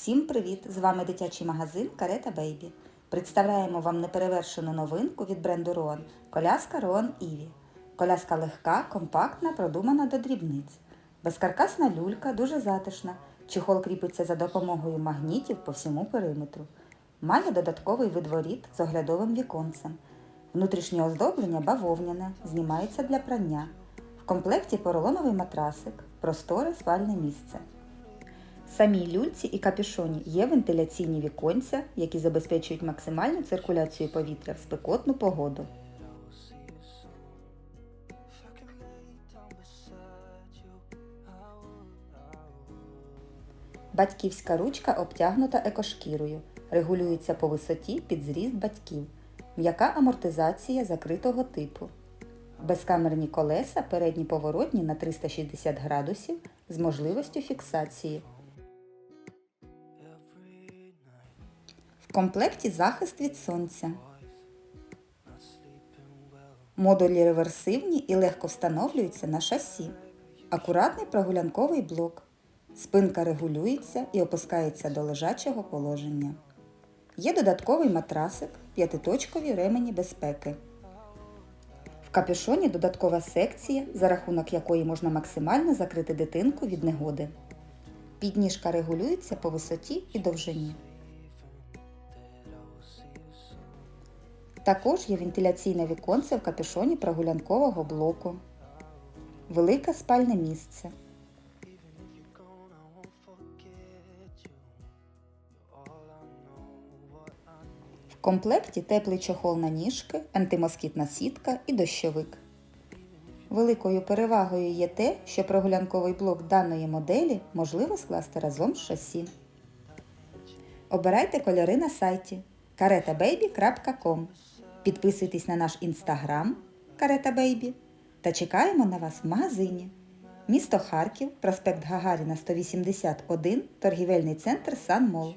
Всім привіт! З вами дитячий магазин Карета Бейбі. Представляємо вам неперевершену новинку від бренду Роан коляска Роан Іві. Коляска легка, компактна, продумана до дрібниць. Безкаркасна люлька дуже затишна. Чехол кріпиться за допомогою магнітів по всьому периметру. Має додатковий вид воріт з оглядовим віконцем. Внутрішнє оздоблення бавовняне, знімається для прання. В комплекті поролоновий матрасик, просторе спальне місце. Самій люльці і капюшоні є вентиляційні віконця, які забезпечують максимальну циркуляцію повітря в спекотну погоду. Батьківська ручка обтягнута екошкірою, регулюється по висоті під зріст батьків. М'яка амортизація закритого типу. Безкамерні колеса передні поворотні на 360 градусів з можливістю фіксації. Комплекті захист від сонця. Модулі реверсивні і легко встановлюються на шасі. Акуратний прогулянковий блок. Спинка регулюється і опускається до лежачого положення. Є додатковий матрасик, п'ятиточкові ремені безпеки. В капюшоні додаткова секція, за рахунок якої можна максимально закрити дитинку від негоди. Підніжка регулюється по висоті і довжині. Також є вентиляційне віконце в капюшоні прогулянкового блоку. Велике спальне місце. В комплекті теплий чохол на ніжки, антимоскітна сітка і дощовик. Великою перевагою є те, що прогулянковий блок даної моделі можливо скласти разом з шасі. Обирайте кольори на сайті karetababy.com Підписуйтесь на наш інстаграм Карета Бейбі та чекаємо на вас в магазині. Місто Харків, проспект Гагаріна 181, торгівельний центр Сан Мол.